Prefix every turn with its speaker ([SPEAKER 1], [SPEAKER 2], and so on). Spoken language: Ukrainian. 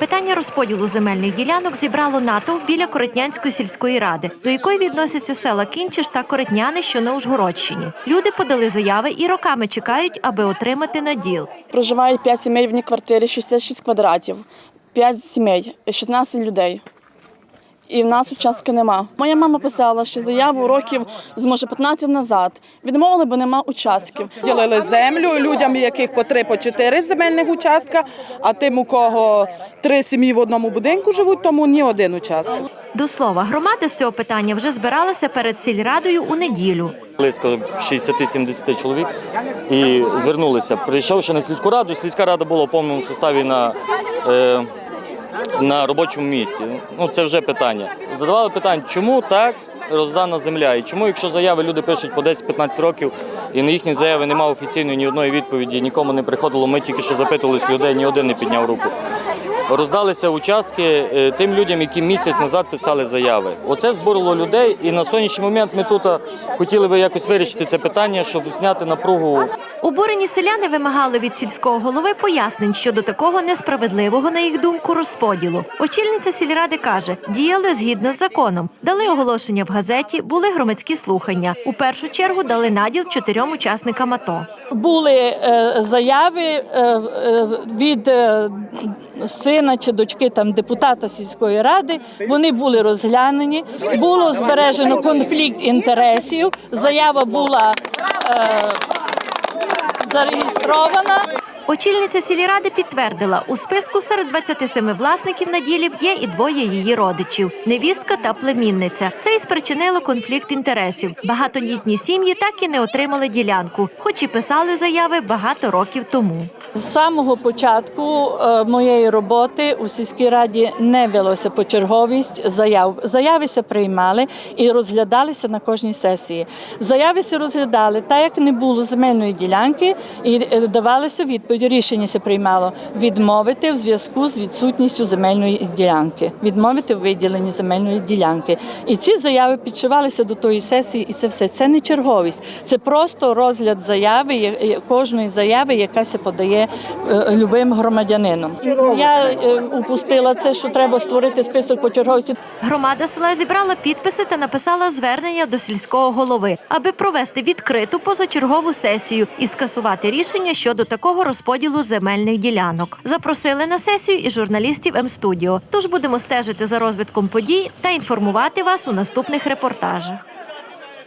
[SPEAKER 1] Питання розподілу земельних ділянок зібрало натовп біля Коротнянської сільської ради, до якої відносяться села Кінчиш та Коротняни, що на Ужгородщині. Люди подали заяви і роками чекають, аби отримати наділ.
[SPEAKER 2] Проживає 5 сімей в одній квартирі, 66 квадратів, 5 сімей, 16 людей. І в нас участка нема. Моя мама писала ще заяву років, з, може, 15 назад. Відмовили, бо нема участків.
[SPEAKER 3] Ділили землю людям, яких по три, по чотири земельних участка, а тим, у кого три сім'ї в одному будинку живуть, тому ні один участок.
[SPEAKER 1] До слова, громада з цього питання вже збиралася перед сільрадою у неділю.
[SPEAKER 4] близько 60-70 чоловік і звернулися. Прийшовши на сільську раду, сільська рада була в повному составі на, е, на робочому місці. Ну, це вже питання. Задавали питання, чому так роздана земля? І чому, якщо заяви люди пишуть по 10-15 років, і на їхні заяви немає офіційної ні одної відповіді, нікому не приходило, ми тільки що запитувались людей, ні один не підняв руку. Роздалися участки е, тим людям, які місяць назад писали заяви. Оце збурило людей, і на сьогоднішній момент ми тут хотіли би якось вирішити це питання, щоб зняти напругу
[SPEAKER 1] Обурені селяни вимагали від сільського голови пояснень щодо такого несправедливого, на їх думку, розподілу. Очільниця сільради каже, діяли згідно з законом, дали оголошення в газеті, були громадські слухання. У першу чергу дали наділ чотирьом учасникам АТО.
[SPEAKER 5] Були е, заяви е, від е, сина чи дочки там депутата сільської ради. Вони були розглянені. Було збережено конфлікт інтересів. Заява була е, зареєстрована.
[SPEAKER 1] Очільниця сільради підтвердила, у списку серед 27 власників наділів є і двоє її родичів – невістка та племінниця. Це і спричинило конфлікт інтересів. Багатодітні сім'ї так і не отримали ділянку, хоч і писали заяви багато років тому.
[SPEAKER 5] З самого початку е, моєї роботи у сільській раді не велося почерговість заяв. Заявися приймали і розглядалися на кожній сесії. Заявися розглядали, так як не було земельної ділянки, і е, давалися відповіді. Рішення се приймало відмовити в зв'язку з відсутністю земельної ділянки, відмовити в виділенні земельної ділянки. І ці заяви підшивалися до тої сесії, і це все. Це не черговість, це просто розгляд заяви, кожної заяви, яка се подає е, любим громадянином. Я е, упустила це, що треба створити список почерговості.
[SPEAKER 1] Громада села зібрала підписи та написала звернення до сільського голови, аби провести відкриту позачергову сесію і скасувати рішення щодо такого розподілу земельних ділянок. Запросили на сесію і журналістів М-студіо. Тож будемо стежити за розвитком подій та інформувати вас у наступних репортажах.